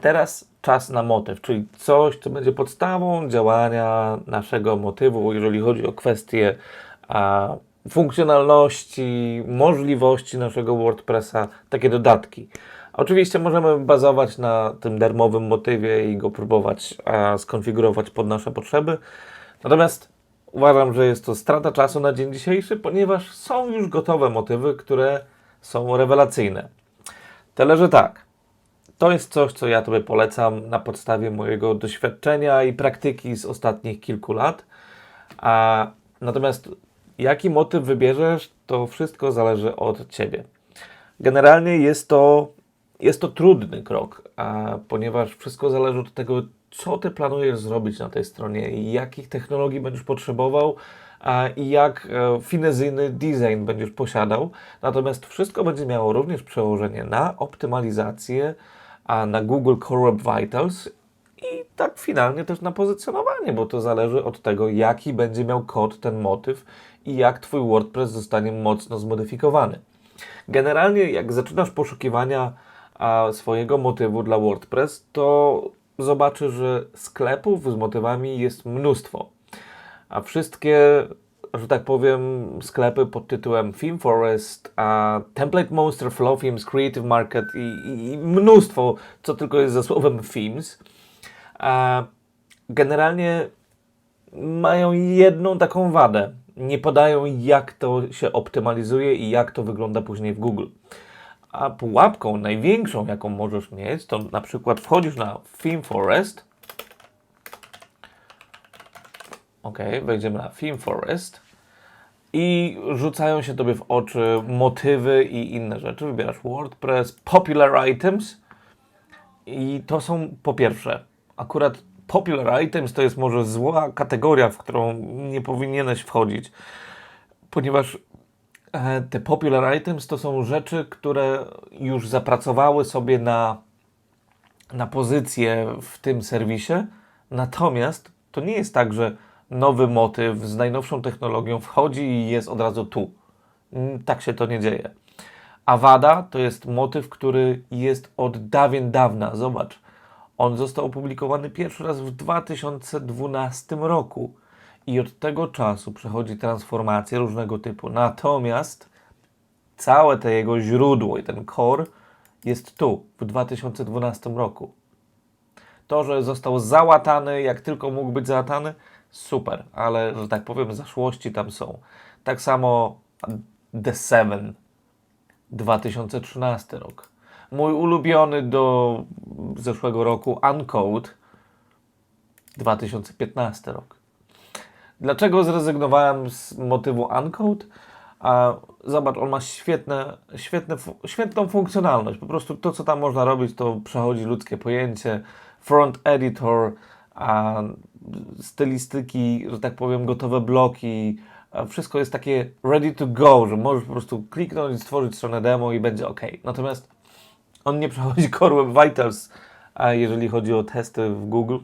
Teraz czas na motyw, czyli coś, co będzie podstawą działania naszego motywu, jeżeli chodzi o kwestie a, funkcjonalności, możliwości naszego WordPressa, takie dodatki. Oczywiście możemy bazować na tym darmowym motywie i go próbować a, skonfigurować pod nasze potrzeby. Natomiast uważam, że jest to strata czasu na dzień dzisiejszy, ponieważ są już gotowe motywy, które są rewelacyjne. Tyle, że tak. To jest coś, co ja Tobie polecam na podstawie mojego doświadczenia i praktyki z ostatnich kilku lat. A natomiast jaki motyw wybierzesz, to wszystko zależy od Ciebie. Generalnie jest to, jest to trudny krok, a, ponieważ wszystko zależy od tego, co Ty planujesz zrobić na tej stronie i jakich technologii będziesz potrzebował a, i jak e, finezyjny design będziesz posiadał. Natomiast wszystko będzie miało również przełożenie na optymalizację, a na Google Web Vitals i tak finalnie też na pozycjonowanie, bo to zależy od tego, jaki będzie miał kod ten motyw i jak Twój WordPress zostanie mocno zmodyfikowany. Generalnie, jak zaczynasz poszukiwania a, swojego motywu dla WordPress, to zobaczysz, że sklepów z motywami jest mnóstwo. A wszystkie, że tak powiem, sklepy pod tytułem Theme Forest, a Template Monster, Flow Themes, Creative Market i, i, mnóstwo, co tylko jest za słowem themes, a generalnie mają jedną taką wadę. Nie podają, jak to się optymalizuje i jak to wygląda później w Google. A pułapką największą, jaką możesz mieć, to na przykład wchodzisz na Theme Forest. Ok, wejdziemy na Theme Forest i rzucają się tobie w oczy motywy i inne rzeczy. Wybierasz WordPress, Popular Items i to są po pierwsze, akurat Popular Items to jest może zła kategoria, w którą nie powinieneś wchodzić, ponieważ e, te Popular Items to są rzeczy, które już zapracowały sobie na, na pozycję w tym serwisie, natomiast to nie jest tak, że nowy motyw z najnowszą technologią wchodzi i jest od razu tu. Mm, Tak się to nie dzieje. Awada to jest motyw, który jest od dawien dawna. Zobacz, on został opublikowany pierwszy raz w 2012 roku i od tego czasu przechodzi transformacje różnego typu. Natomiast całe to jego źródło i ten core jest tu, w 2012 roku. To, że został załatany, jak tylko mógł być załatany, super, ale że tak powiem, zaszłości tam są. Tak samo The Seven, 2013 rok. Mój ulubiony do zeszłego roku Uncode, 2015 rok. Dlaczego zrezygnowałem z motywu Uncode? A zobacz, on ma świetne, świetne, świetną funkcjonalność. Po prostu to, co tam można robić, to przechodzi ludzkie pojęcie. Front editor, a stylistyki, że tak powiem, gotowe bloki. Wszystko jest takie ready to go, że możesz po prostu kliknąć, stworzyć stronę demo i będzie ok. Natomiast on nie przechodzi Core Web Vitals, jeżeli chodzi o testy w Google,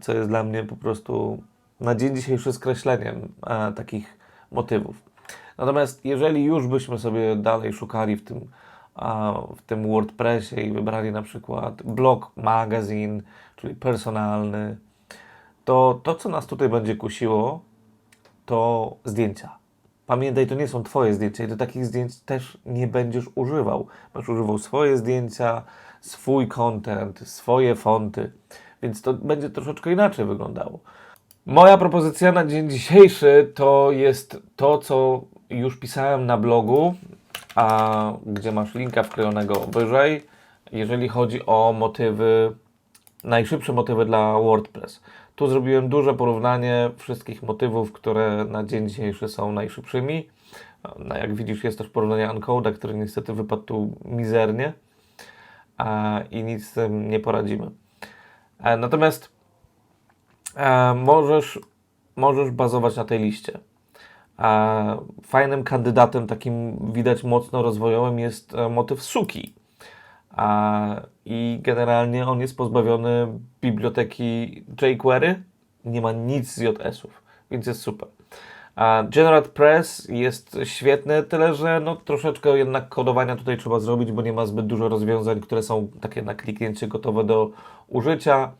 co jest dla mnie po prostu na dzień dzisiejszy skreśleniem takich motywów. Natomiast jeżeli już byśmy sobie dalej szukali w tym, w tym WordPressie i wybrali na przykład blog magazine, czyli personalny, to to, co nas tutaj będzie kusiło, to zdjęcia. Pamiętaj, to nie są Twoje zdjęcia i do takich zdjęć też nie będziesz używał. Będziesz używał swoje zdjęcia, swój content, swoje fonty, więc to będzie troszeczkę inaczej wyglądało. Moja propozycja na dzień dzisiejszy to jest to, co już pisałem na blogu, a gdzie masz linka wklejonego wyżej, jeżeli chodzi o motywy, najszybsze motywy dla WordPress. Tu zrobiłem duże porównanie wszystkich motywów, które na dzień dzisiejszy są najszybszymi. No, jak widzisz, jest też porównanie Uncoda, który niestety wypadł tu mizernie a, i nic z tym nie poradzimy. E, Natomiast e, możesz, możesz bazować na tej liście. E, fajnym kandydatem, takim widać mocno rozwojowym, jest e, motyw suki. A, I generalnie on jest pozbawiony biblioteki jQuery, nie ma nic z JS-ów, więc jest super. A Generate Press jest świetny, tyle że no, troszeczkę jednak kodowania tutaj trzeba zrobić, bo nie ma zbyt dużo rozwiązań, które są takie na kliknięcie gotowe do użycia.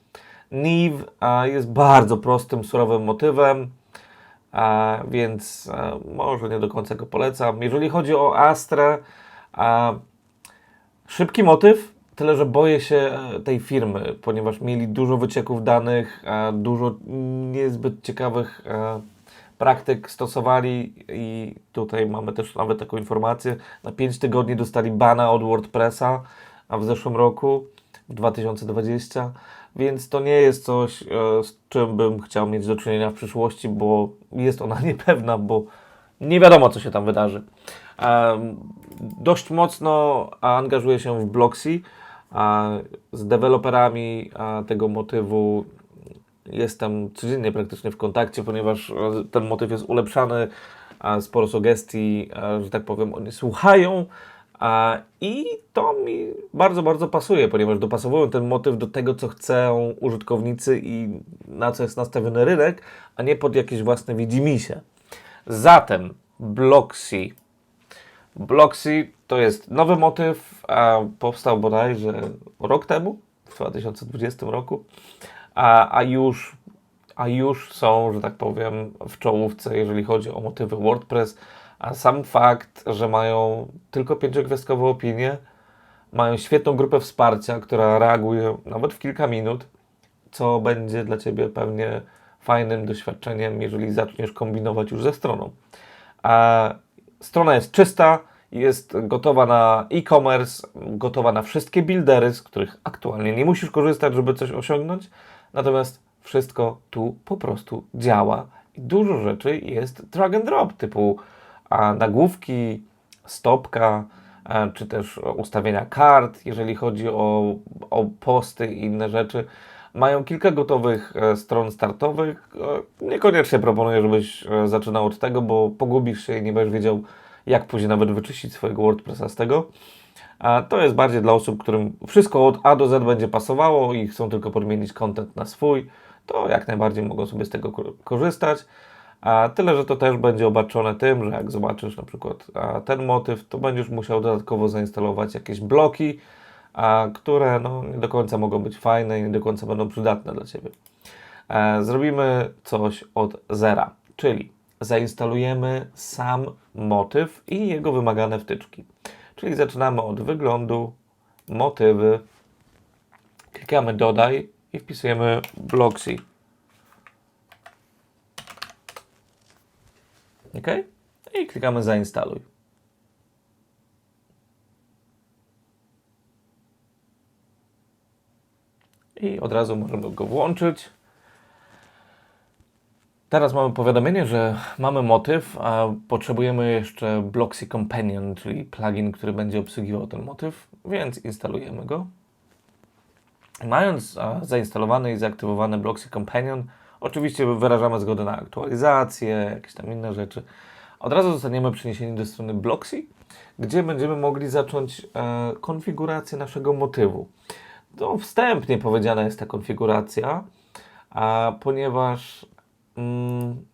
Neve a, jest bardzo prostym, surowym motywem, a, więc a, może nie do końca go polecam. Jeżeli chodzi o Astrę, a, szybki motyw, tyle że boję się e, tej firmy, ponieważ mieli dużo wycieków danych, dużo niezbyt ciekawych e, praktyk stosowali i tutaj mamy też nawet taką informację, na 5 tygodni dostali bana od WordPressa a w zeszłym roku, w 2020, więc to nie jest coś, e, z czym bym chciał mieć do czynienia w przyszłości, bo jest ona niepewna, bo nie wiadomo, co się tam wydarzy. Dość mocno angażuję się w Bloxy, z deweloperami tego motywu jestem codziennie praktycznie w kontakcie, ponieważ e, ten motyw jest ulepszany, sporo sugestii, e, że tak powiem, oni słuchają i to mi bardzo, bardzo pasuje, ponieważ dopasowują ten motyw do tego, co chcą użytkownicy i na co jest nastawiony rynek, a nie pod jakieś własne widzimisię. Zatem Bloxy. Bloxy to jest nowy motyw, a powstał bodajże rok temu, w 2020 roku a, a, już, a już są, że tak powiem, w czołówce, jeżeli chodzi o motywy WordPress. A sam fakt, że mają tylko pięciogwiazdkowe opinie, mają świetną grupę wsparcia, która reaguje nawet w kilka minut, co będzie dla Ciebie pewnie fajnym doświadczeniem, jeżeli zaczniesz kombinować już ze stroną. A strona jest czysta, jest gotowa na e-commerce, gotowa na wszystkie buildery, z których aktualnie nie musisz korzystać, żeby coś osiągnąć. Natomiast wszystko tu po prostu działa i dużo rzeczy jest drag and drop, typu a, nagłówki, stopka, a, czy też ustawienia kart, jeżeli chodzi o, o posty i inne rzeczy. Mają kilka gotowych e, stron startowych. E, Niekoniecznie proponuję, żebyś e, zaczynał od tego, bo pogubisz się i nie będziesz wiedział, jak później nawet wyczyścić swojego WordPressa z tego. A to jest bardziej dla osób, którym wszystko od A do Z będzie pasowało i chcą tylko podmienić content na swój. To jak najbardziej mogą sobie z tego ko- korzystać. A tyle, że to też będzie obarczone tym, że jak zobaczysz na przykład ten motyw, to będziesz musiał dodatkowo zainstalować jakieś bloki, a, które no, nie do końca mogą być fajne i nie do końca będą przydatne dla Ciebie. E, zrobimy coś od zera, czyli zainstalujemy sam motyw i jego wymagane wtyczki. Czyli zaczynamy od wyglądu, motywy, klikamy dodaj i wpisujemy Bloxy. OK? I klikamy zainstaluj. I od razu możemy go włączyć. Teraz mamy powiadomienie, że mamy motyw, a potrzebujemy jeszcze Bloxy Companion, czyli plugin, który będzie obsługiwał ten motyw, więc instalujemy go. Mając zainstalowany i zaaktywowany Bloxy Companion, oczywiście wyrażamy zgodę na aktualizację, jakieś tam inne rzeczy. Od razu zostaniemy przeniesieni do strony Bloxy, gdzie będziemy mogli zacząć e, konfigurację naszego motywu. To wstępnie powiedziana jest ta konfiguracja, a, ponieważ mm,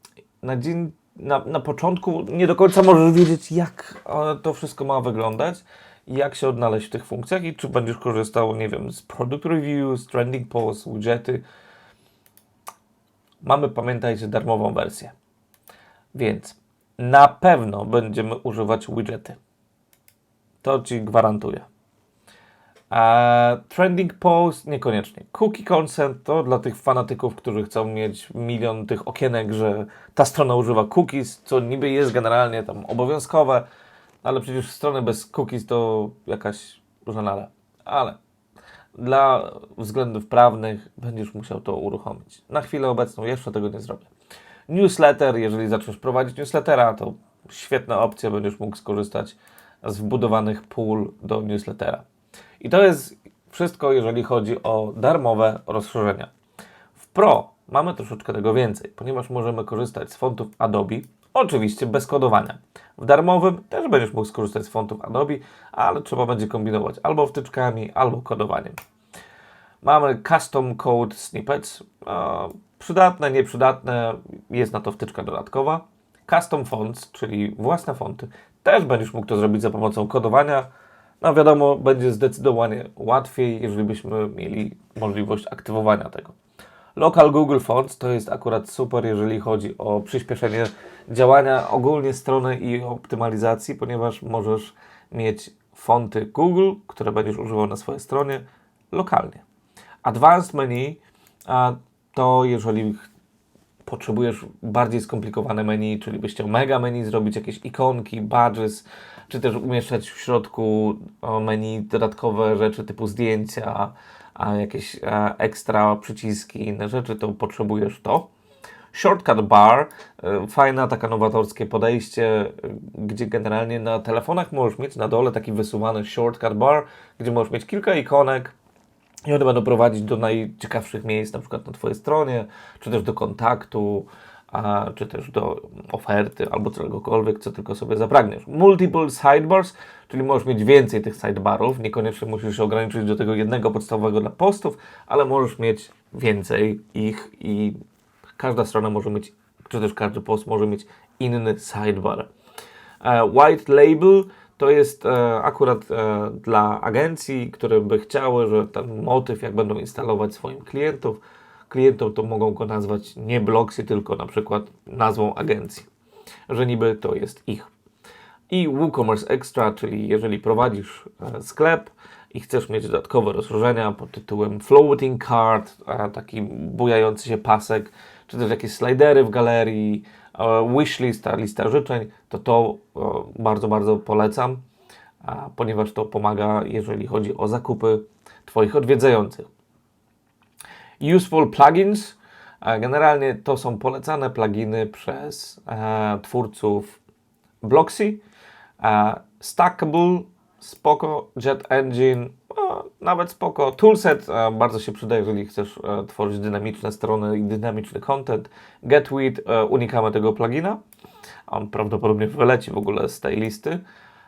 na, dzień, na, na początku nie do końca możesz wiedzieć, jak e, to wszystko ma wyglądać jak się odnaleźć w tych funkcjach i czy będziesz korzystał, nie wiem, z product reviews, trending posts, widgety. Mamy, pamiętajcie, darmową wersję. Więc na pewno będziemy używać widgety. To Ci gwarantuję. A trending post niekoniecznie. Cookie consent to dla tych fanatyków, którzy chcą mieć milion tych okienek, że ta strona używa cookies, co niby jest generalnie tam obowiązkowe, ale przecież strony bez cookies to jakaś żenada. Ale dla względów prawnych będziesz musiał to uruchomić. Na chwilę obecną jeszcze tego nie zrobię. Newsletter, jeżeli zaczniesz prowadzić newslettera, to świetna opcja, będziesz mógł skorzystać z wbudowanych pól do newslettera. I to jest wszystko, jeżeli chodzi o darmowe rozszerzenia. W Pro mamy troszeczkę tego więcej, ponieważ możemy korzystać z fontów Adobe, oczywiście bez kodowania. W darmowym też będziesz mógł skorzystać z fontów Adobe, ale trzeba będzie kombinować albo wtyczkami, albo kodowaniem. Mamy Custom Code Snippets. E, Przydatne, nieprzydatne, jest na to wtyczka dodatkowa. Custom fonts, czyli własne fonty, też będziesz mógł to zrobić za pomocą kodowania. No wiadomo, będzie zdecydowanie łatwiej, jeżeli byśmy mieli możliwość aktywowania tego. Local Google Fonts to jest akurat super, jeżeli chodzi o przyspieszenie działania ogólnie strony i optymalizacji, ponieważ możesz mieć fonty Google, które będziesz używał na swojej stronie lokalnie. Advanced Menu a to jeżeli potrzebujesz bardziej skomplikowane menu, czyli byś chciał mega menu zrobić, jakieś ikonki, badges, czy też umieszczać w środku menu dodatkowe rzeczy typu zdjęcia, a jakieś e, ekstra przyciski, inne rzeczy, to potrzebujesz to. Shortcut bar, e, fajne taka nowatorskie podejście, e, gdzie generalnie na telefonach możesz mieć na dole taki wysuwany shortcut bar, gdzie możesz mieć kilka ikonek, i one będą prowadzić do najciekawszych miejsc, na przykład na Twojej stronie, czy też do kontaktu, a, czy też do oferty, albo czegokolwiek, co tylko sobie zapragniesz. Multiple sidebars, czyli możesz mieć więcej tych sidebarów, niekoniecznie musisz się ograniczyć do tego jednego podstawowego dla postów, ale możesz mieć więcej ich i każda strona może mieć, czy też każdy post może mieć inny sidebar. E, White Label to jest e, akurat e, dla agencji, które by chciały, że ten motyw, jak będą instalować swoim klientów, klientom to mogą go nazwać nie Blocksy, tylko na przykład nazwą agencji, że niby to jest ich. I WooCommerce Extra, czyli jeżeli prowadzisz e, sklep i chcesz mieć dodatkowe rozróżnienia pod tytułem floating card, taki bujający się pasek, czy też jakieś slidery w galerii, e, wishlist, ta lista życzeń, to to e, bardzo, bardzo polecam, ponieważ to pomaga, jeżeli chodzi o zakupy Twoich odwiedzających. Useful plugins. Generalnie to są polecane pluginy przez e, twórców Blocksy. E, Stackable, spoko, Jet Engine, o, nawet spoko. Toolset e, bardzo się przyda, jeżeli chcesz tworzyć dynamiczne strony i dynamiczny content. Getweet, e, unikamy tego plugina. On prawdopodobnie wyleci w ogóle z tej listy.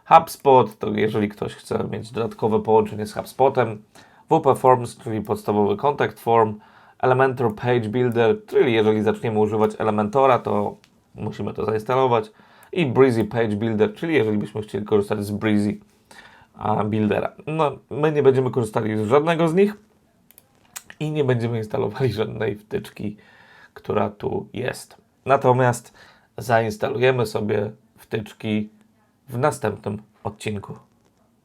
HubSpot, to jeżeli ktoś chce mieć dodatkowe połączenie z HubSpotem. WP Forms, czyli podstawowy contact form. Elementor Page Builder, czyli jeżeli zaczniemy używać Elementora, to musimy to zainstalować. I Breezy Page Builder, czyli jeżeli byśmy chcieli korzystać z Breezy Buildera. No, my nie będziemy korzystali z żadnego z nich i nie będziemy instalowali żadnej wtyczki, która tu jest. Natomiast zainstalujemy sobie wtyczki w następnym odcinku.